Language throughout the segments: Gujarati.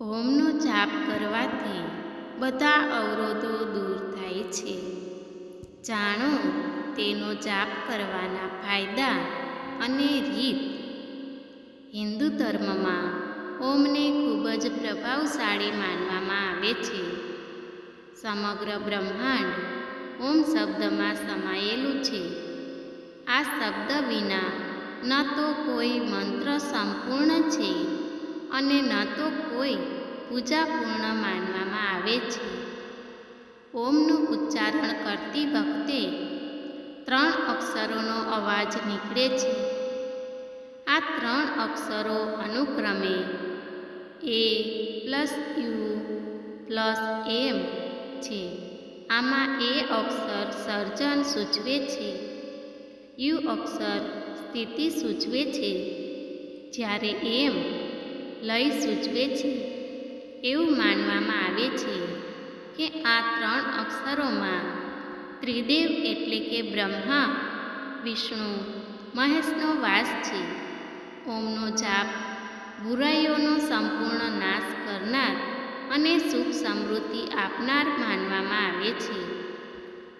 ઓમનો જાપ કરવાથી બધા અવરોધો દૂર થાય છે. જાણો, તેનો જાપ કરવાના ફાયદા અને રીત. હિન્દુ ધર્મમાં ઓમને ખૂબ જ પ્રભાવશાળી માનવામાં આવે છે. સમગ્ર બ્રહ્માંડ ઓમ શબ્દમાં સમાયેલું છે. આ શબ્દ વિના ન તો કોઈ મંત્ર સંપૂર્ણ છે. અને ન તો કોઈ પૂજા પૂર્ણ માનવામાં આવે છે. ઓમનું ઉચ્ચારણ કરતી વખતે ત્રણ અક્ષરોનો અવાજ નીકળે છે. આ ત્રણ અક્ષરો અનુક્રમે A plus U plus M છે. આમાં એ અક્ષર સર્જન સૂચવે છે. યુ અક્ષર સ્થિતિ સૂચવે છે. જ્યારે એમ લય સૂચવે છે. એવું માનવામાં આવે છે કે આ ત્રણ અક્ષરોમાં ત્રિદેવ એટલે કે બ્રહ્મા, વિષ્ણુ, મહેશનો વાસ છે. ઓમનો જાપ બુરાઈઓનો સંપૂર્ણ નાશ કરનાર અને સુખ સમૃદ્ધિ આપનાર માનવામાં આવે છે.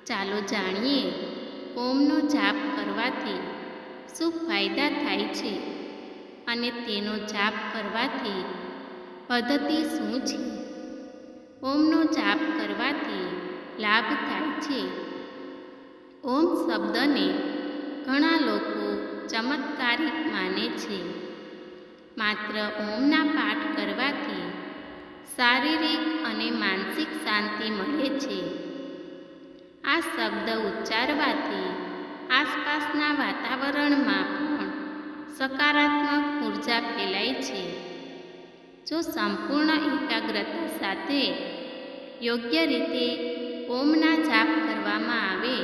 ચાલો જાણીએ, ઓમનો જાપ કરવાથી શું ફાયદા થાય છે? અને તેનો જાપ કરવાથી પદ્ધતિ શું છે? ઓમનો જાપ કરવાથી લાભ થાય છે. ઓમ શબ્દને ઘણા લોકો ચમત્કારિક માને છે. માત્ર ઓમના પાઠ કરવાથી શારીરિક અને માનસિક શાંતિ મળે છે. આ શબ્દ ઉચ્ચારવાથી આસપાસના વાતાવરણમાં સકારાત્મક ઊર્જા ફેલાય છે. જો સંપૂર્ણ એકાગ્રતા સાથે યોગ્ય રીતે ઓમના જાપ કરવામાં આવે,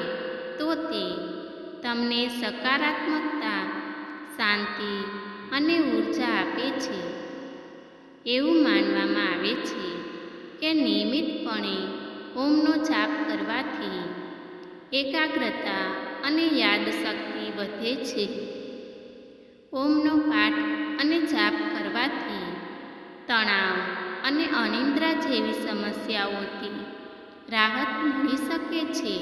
તો તે તમને સકારાત્મકતા, શાંતિ અને ઊર્જા આપે છે. એવું માનવામાં આવે છે કે નિયમિતપણે ઓમનો જાપ કરવાથી એકાગ્રતા અને યાદશક્તિ વધે છે. ઓમનો પાઠ અને જાપ કરવાથી તણાવ અને અનિદ્રા જેવી સમસ્યાઓથી રાહત મળી શકે છે.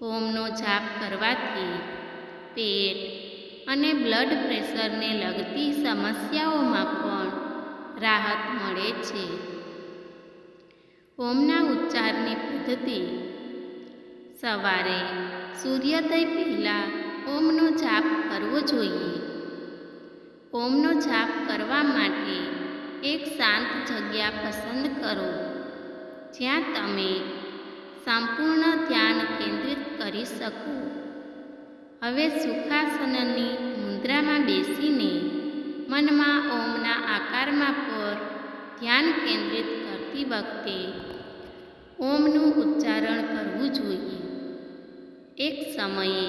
ઓમનો જાપ કરવાથી પેટ અને બ્લડ પ્રેશરને લગતી સમસ્યાઓમાં પણ રાહત મળે છે. ઓમના ઉચ્ચારની પદ્ધતિ. સવારે સૂર્યોદય પહેલાં ઓમનો જાપ કરવો જોઈએ. ઓમનો જાપ કરવા માટે એક શાંત જગ્યા પસંદ કરો, જ્યાં તમે સંપૂર્ણ ધ્યાન કેન્દ્રિત કરી શકો. હવે સુખાસનની મુદ્રામાં બેસીને મનમાં ઓમના આકારમાં પર ધ્યાન કેન્દ્રિત કરતી વખતે ઓમનું ઉચ્ચારણ કરવું જોઈએ. એક સમયે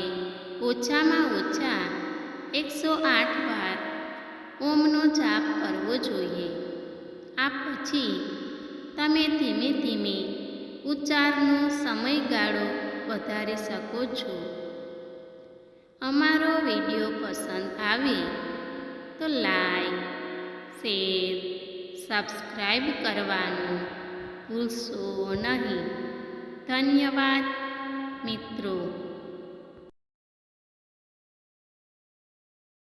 ઓછામાં ઓછા એકસો આઠ વાર ઓમનો જાપ કરવો જોઈએ. આ પછી તમે ધીમે ધીમે ઉચ્ચારનો સમયગાળો વધારી શકો છો. અમારો વીડિયો પસંદ આવે તો લાઈક, શેર સબસ્ક્રાઈબ કરવાનું ભૂલશો નહીં. ધન્યવાદ મિત્રો.